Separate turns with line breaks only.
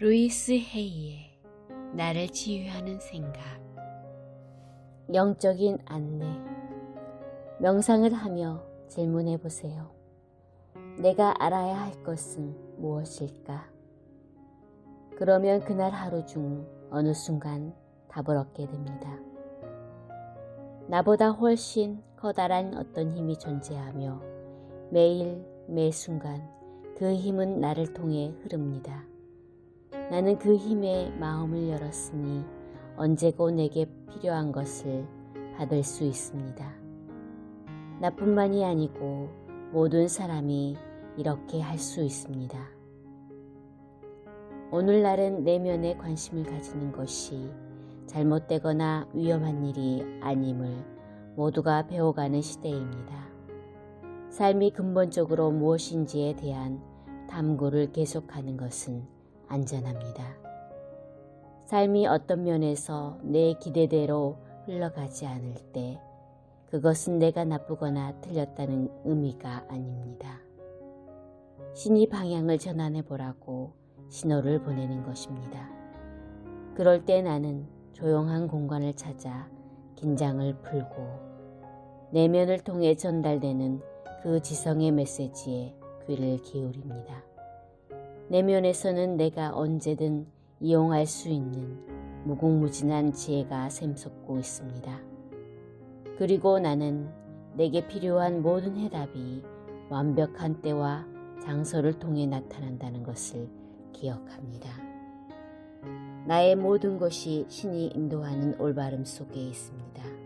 루이스 헤이의 나를 치유하는 생각
영적인 안내 명상을 하며 질문해 보세요. 내가 알아야 할 것은 무엇일까? 그러면 그날 하루 중 어느 순간 답을 얻게 됩니다. 나보다 훨씬 커다란 어떤 힘이 존재하며 매일 매 순간 그 힘은 나를 통해 흐릅니다. 나는 그 힘에 마음을 열었으니 언제고 내게 필요한 것을 받을 수 있습니다. 나뿐만이 아니고 모든 사람이 이렇게 할 수 있습니다. 오늘날은 내면에 관심을 가지는 것이 잘못되거나 위험한 일이 아님을 모두가 배워가는 시대입니다. 삶이 근본적으로 무엇인지에 대한 탐구를 계속하는 것은 안전합니다. 삶이 어떤 면에서 내 기대대로 흘러가지 않을 때 그것은 내가 나쁘거나 틀렸다는 의미가 아닙니다. 신이 방향을 전환해 보라고 신호를 보내는 것입니다. 그럴 때 나는 조용한 공간을 찾아 긴장을 풀고 내면을 통해 전달되는 그 지성의 메시지에 귀를 기울입니다. 내면에서는 내가 언제든 이용할 수 있는 무궁무진한 지혜가 샘솟고 있습니다. 그리고 나는 내게 필요한 모든 해답이 완벽한 때와 장소를 통해 나타난다는 것을 기억합니다. 나의 모든 것이 신이 인도하는 올바름 속에 있습니다.